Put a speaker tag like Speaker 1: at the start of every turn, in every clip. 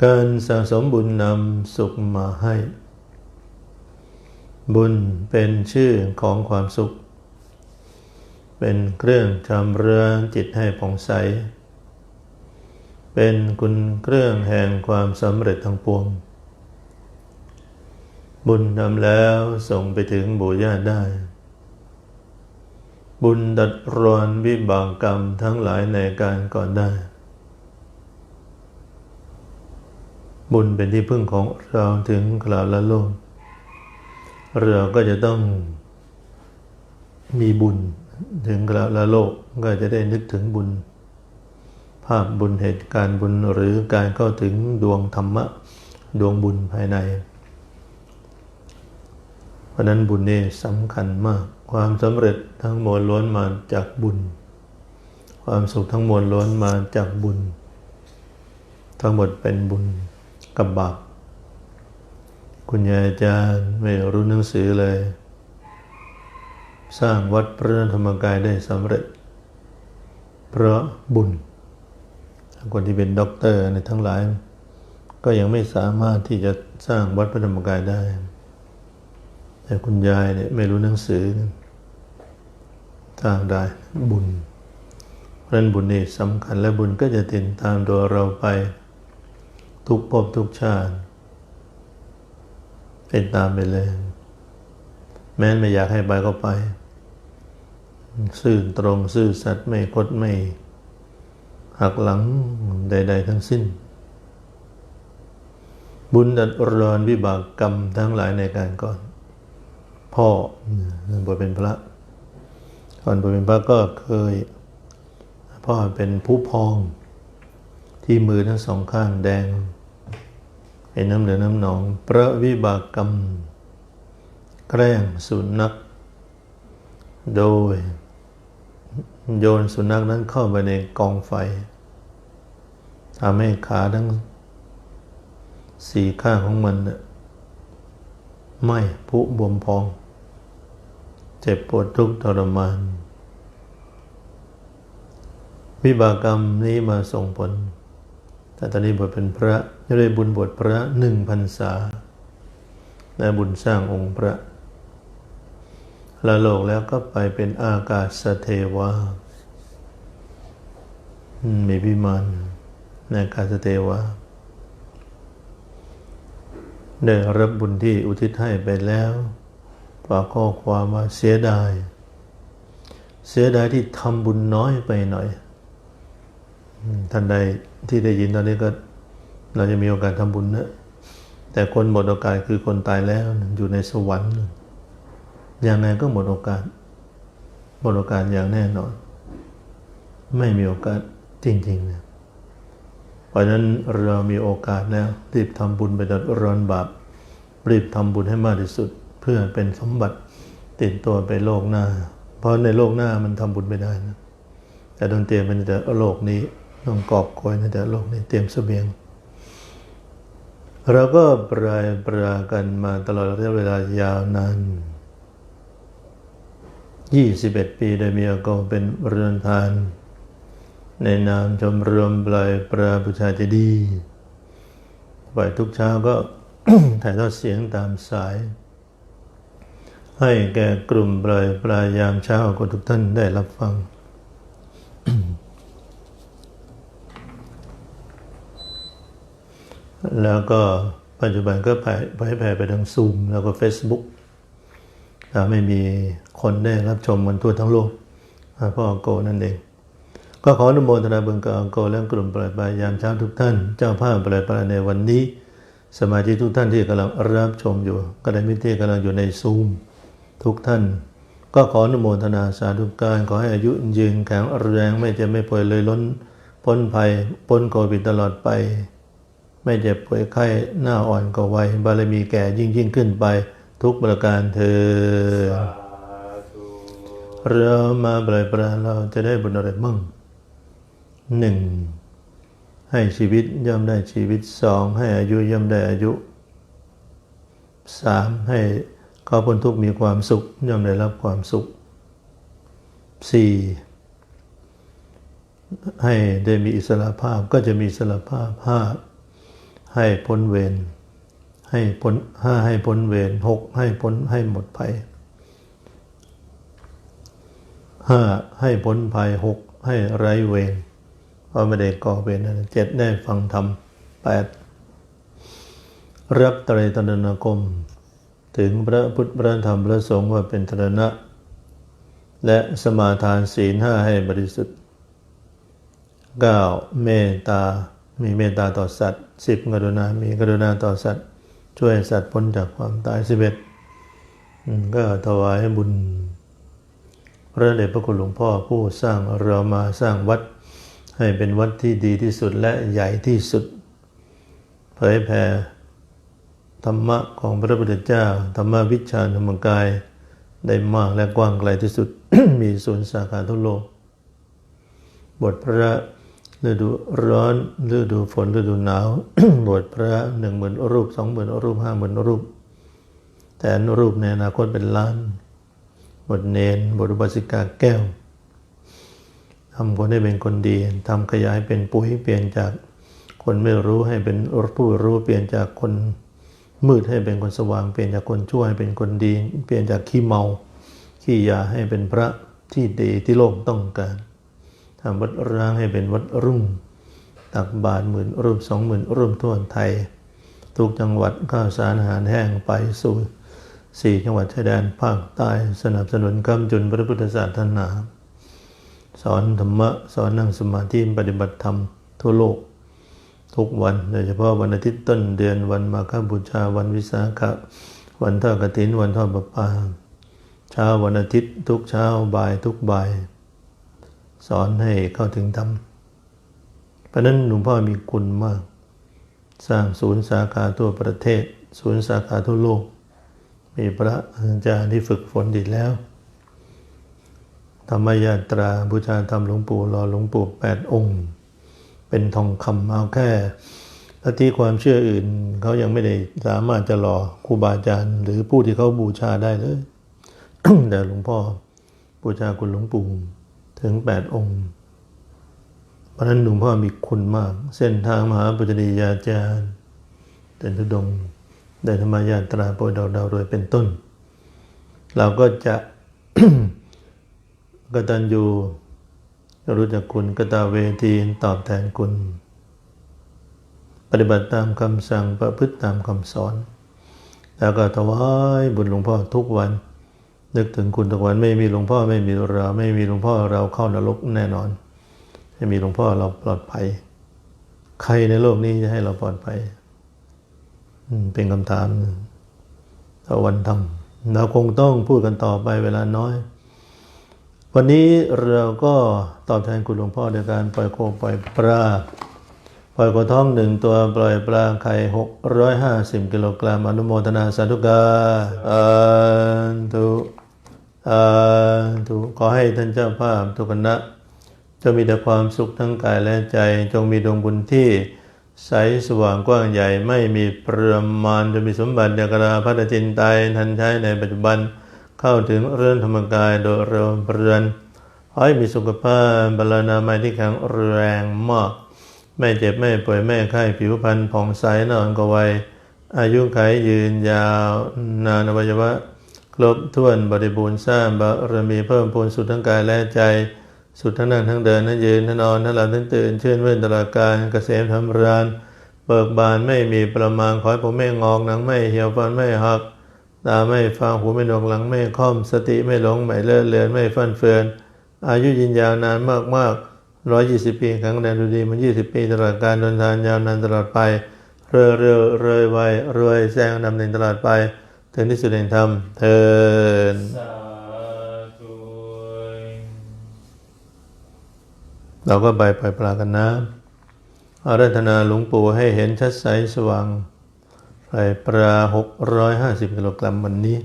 Speaker 1: การสะสมบุญนำสุขมาให้ บุญเป็นชื่อของความสุข เป็นเครื่องชำระจิตให้ผ่องใส เป็นคุณเครื่องแห่งความสำเร็จทั้งปวง บุญนำแล้วส่งไปถึงบุญญาได้ บุญดัดรอนวิบากกรรมทั้งหลายในการก่อนได้ บุญเป็นที่พึ่งของเราถึงคราวละโลกเราก็จะต้องมีบุญถึงคราวละโลกก็จะได้นึกถึงบุญ ภาพบุญเหตุการณ์บุญหรือการเข้าถึงดวงธรรมะ ดวงบุญภายใน เพราะนั้นบุญนี่สำคัญมากความสำเร็จทั้งมวลล้วนมาจากบุญ ความสุขทั้งมวลล้วนมาจากบุญ ทั้งหมดเป็นบุญ กับบาปคุณยายอาจารย์ไม่รู้หนังสือเลย สร้างวัดพระธรรมกายได้สำเร็จ เพราะบุญ คนที่เป็นด็อกเตอร์ในทั้งหลาย ก็ยังไม่สามารถที่จะสร้างวัดพระธรรมกายได้ แต่คุณยายเนี่ยไม่รู้หนังสือ สร้างได้บุญเพราะนั้นบุญนี่สำคัญและบุญก็จะติดตามตัวเราไป ทุกภพทุกชาติ เป็นตามไปเลย แม้ไม่อยากให้ไปก็ไป ซื่อตรงซื่อสัตย์ไม่คดไม่ หักหลังใด ๆ ทั้งสิ้น บุญดัดรอนวิบากกรรมทั้งหลายในการก่อน พ่อบวชเป็นพระก่อนบวชเป็นพระก็เคย พ่อเป็นผู้พอง ที่มือทั้งสองข้างแดงเป็นน้ำเหลืองน้ำหนองประวิบากกรรม แกล้งสุนัข โดย โยนสุนัขนั้นเข้าไปในกองไฟทำให้ขาทั้งสี่ข้างของมันไม้ผุบวมพอง เจ็บปวดทุกข์ทรมาน วิบากกรรมนี้มาส่งผล แต่ตอนนี้บวชเป็นพระจะได้บุญบวชพระหนึ่งพรรษาและบุญสร้างองค์พระละโลกแล้วก็ไปเป็นอากาศเทวามีพิมานในอากาศเทวาได้รับบุญที่อุทิศให้ไปแล้วฝากข้อความว่าเสียดาย เสียดายที่ทำบุญน้อยไปหน่อย ท่านใดที่ได้ยินตอนนี้ก็เราจะมีโอกาสทำบุญนะ แต่คนหมดโอกาสคือคนตายแล้วอยู่ในสวรรค์ อย่างไรก็หมดโอกาส หมดโอกาสอย่างแน่นอน ไม่มีโอกาสจริงๆนะเพราะนั้นเรามีโอกาสแล้วรีบทำบุญไปดัดร้อนบาป รีบทำบุญให้มากที่สุด เพื่อเป็นสมบัติติดตัวไปโลกหน้า เพราะในโลกหน้ามันทำบุญไม่ได้นะแต่ต้องเตรียมเป็นแต่โลกนี้ ต้องกอบโกยในแต่โลกนี้เตรียมเสบียง เราก็ปรายปรากันมาตลอดระยะเวลายาวนาน21 ปีโดยมีอากงเป็นเรือนทาน ในนามชมรมปลายปราบุชาเจดีบ่ายทุกเช้าก็ถ่ายทอดเสียงตามสาย ให้แก่กลุ่มปลายปลายยามเช้าคนทุกท่านได้รับฟัง แล้วก็ปัจจุบันก็เผยแผ่ไปทางซูมแล้วก็ Facebook ถ้าไม่มีคนได้รับชมมันทั่วทั้งโลกพ่อโกนั่นเอง ก็ขออนุโมทนาบุญกับอังโกและกลุ่มปลายปลายยามเช้าทุกท่าน เจ้าภาพปลายปลายในวันนี้ สมาชิกทุกท่านที่กำลังรับชมอยู่ก็ได้มิตรที่กำลังอยู่ในซูมทุกท่าน ก็ขออนุโมทนาสาธุการขอให้อายุยืนแข็งแรงไม่เจ็บไม่ป่วยเลยล้นพ้นภัยพ้นโควิดตลอดไป ไม่เจ็บป่วยไข้หน้าอ่อนก็ไวบารมีแก่ยิ่งยิ่งขึ้นไป ทุกประการเธอเรามาปลายปลาเราจะได้บุญอะไรมั่งหนึ่งให้ชีวิตย่อมได้ชีวิตสองให้อายุย่อมได้อายุสามให้เขาพ้นทุกมีความสุข ย่อมได้รับความสุขสี่ให้ได้มีอิสระภาพก็จะมีอิสระภาพห้า ให้พ้นเวรให้พ้นห้าให้พ้นเวรหกให้พ้นให้หมดภัยห้าให้พ้นภัยหกให้ไร้เวรเพราะไม่ได้ก่อเวรนั่นเจ็ดได้ฟังธรรมแปดรับไตรตรณคม ถึงพระพุทธพระธรรมพระสงฆ์ว่าเป็นตรณะ และสมาทานศีลห้าให้บริสุทธิ์ 9. เมตตา มีเมตตาต่อสัตว์ 10. กรุณา มีกรุณาต่อสัตว์ ช่วยสัตว์พ้นจากความตาย11อืมก็ถวายบุญพระเดชพระคุณหลวงพ่อผู้สร้างเรามาสร้างวัด ให้เป็นวัดที่ดีที่สุดและใหญ่ที่สุด เผยแผ่ธรรมะของพระพุทธเจ้า ธรรมวิชาธรรมกาย ได้มากและกว้างไกลที่สุด มีศูนย์สาขาทั่วโลก บทพระ ฤดูร้อนฤดูฝนฤดูหนาวบทพระหนึ่งหมื่นรูปสองหมื่นรูปห้าหมื่นรูปแต่รูปในอนาคตเป็นล้านบทเนนบทอุบาสิกาแก้วทำคนให้เป็นคนดีทำขยายเป็นปุ๋ยเปลี่ยนจากคนไม่รู้ให้เป็นผู้รู้เปลี่ยนจากคนมืดให้เป็นคนสว่างเปลี่ยนจากคนชั่วให้เป็นคนดี เปลี่ยนจากขี้เมาขี้ยาให้เป็นพระที่ดีที่โลกต้องการ ทำวัดร้างให้เป็นวัดรุ่ง ตักบาทหมื่นรูปสองหมื่นรูปทั่วไทย ทุกจังหวัดข้าวสารอาหารแห้งไปสู่สี่จังหวัดชายแดนภาคใต้สนับสนุนกำจุนพระพุทธศาสนา สอนธรรมะ สอนนั่งสมาธิปฏิบัติธรรมทั่วโลก ทุกวันโดยเฉพาะวันอาทิตย์ต้นเดือนวันมาฆบูชาวันวิสาขะวันทอดกฐินวันทอดประปาเช้าวันอาทิตย์ทุกเช้าบ่ายทุกบ่าย สอนให้เข้าถึงธรรม เพราะนั้นหลวงพ่อมีคุณมาก สร้างศูนย์สาขาทั่วประเทศ ศูนย์สาขาทั่วโลก มีพระอาจารย์ที่ฝึกฝนดีแล้ว ธรรมยาตราบูชาธรรมหลวงปู่รอหลวงปู่แปดองค์ เป็นทองคำเอาแค่ลัทธิความเชื่ออื่นเขายังไม่ได้สามารถจะหล่อครูบาอาจารย์ หรือผู้ที่เขาบูชาได้เลย แต่หลวงพ่อบูชาคุณหลวงปู่ ถึงแปดองค์ เพราะนั้นหลวงพ่อมีคุณมาก เส้นทางมหาปุจริยาจารย์เดนทุดงได้ธรรมยาตราโปรยดาวดาวโดยเป็นต้น เราก็จะกตัญญูรู้จักคุณกตาเวทีตอบแทนคุณ ปฏิบัติตามคำสั่งประพฤติตามคำสอน แล้วก็ถวายบุญหลวงพ่อทุกวัน นึกถึงคุณทุกวันไม่มีหลวงพ่อไม่มีเรา ไม่มีหลวงพ่อเราเข้านรกแน่นอน ไม่มีหลวงพ่อเราปลอดภัย ใครในโลกนี้จะให้เราปลอดภัยเป็นคำถามต่อวันทำเราคงต้องพูดกันต่อไปเวลาน้อย วันนี้เราก็ตอบแทนคุณหลวงพ่อในการปล่อยโคปล่อยปลาปล่อยกระท้องหนึ่งตัวปล่อยปลาไข่หกร้อยห้าสิบกิโลกรัมอนุโมทนาสาธุการอาธุ ธุขอให้ท่านเจ้าภาพทุกคณะจงมีแต่ความสุขทั้งกายและใจ จงมีดวงบุญที่ใสสว่างกว้างใหญ่ไม่มีประมาณจะมีสมบัติยากราพัฒจินไตยทันใช้ในปัจจุบันเข้าถึงเรื่องธรรมกายโดยเร็วเรือนขอให้มีสุขภาพบาลานามัยที่แข็งแรงมาก ไม่เจ็บไม่ป่วยไม่ไข้ผิวพรรณผ่องใสนอนก็ไวอายุขัยยืนยาวนานอวัยวะ ครบถ้วนบริบูรณ์สร้างบารมีเพิ่มพูนสุดทั้งกายและใจ สุดทั้งนั่งทั้งเดินทั้งยืนทั้งนอนทั้งหลับทั้งตื่นเชื่อนเว้นตลอดการเกษมทำราน เบิกบานไม่มีประมาณขอให้ผมไม่งอกหนังไม่เหี่ยวฟันไม่หัก ตาไม่ฟังหูไม่ดวงหลังไม่ค่อม สติไม่หลงไม่เลื่อนเลือนไม่ฟันเฟือน อายุยืนยาวนานมากมากร้อยยี่สิบปีครั้งแดนดูดีมันยี่สิบปีตลอดการเดินทางยาวนานตลอดไป เรื่อยเรื่อยเรื่อยไวรวยแซงนำหนึ่งตลอดไป ถึงที่สุดแห่งธรรมเทิน
Speaker 2: สาธุ
Speaker 1: เราก็ไปปล่อยปลากันนะอารัธนาหลวงปู่ให้เห็นชัดใสสว่างปล่อยปลาหกร้อยห้าสิบกิโลกรัมวันนี้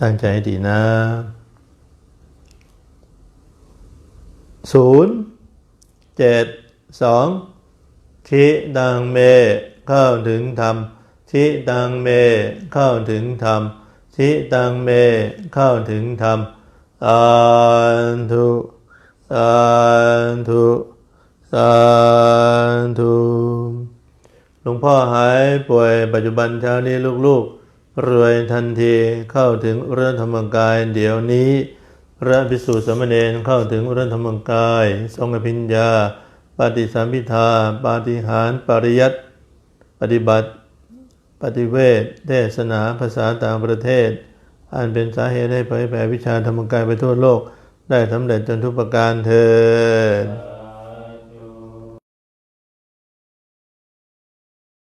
Speaker 1: ตั้งใจให้ดีนะศูนย์เจ็ดสองทิดังเมเข้าถึงธรรม ทิดังเมเข้าถึงธรรมทิดังเมเข้าถึงธรรมสาธุสาธุสาธุหลวงพ่อหายป่วยปัจจุบันเช้านี้ลูกๆ รวยทันทีเข้าถึงเรื่องธรรมกายเดี๋ยวนี้ พระภิกษุสามเณรเข้าถึงเรื่องธรรมกาย ทรงอภิญญา ปฏิสัมพิทาปาฏิหารปริยัติปฏิบัติ ปฏิเวทเทศนาภาษาต่างประเทศ อันเป็นสาเหตุให้เผยแผ่วิชาธรรมกายไปทั่วโลก ได้สำเร็จจนทุกประการเธอญ
Speaker 2: สา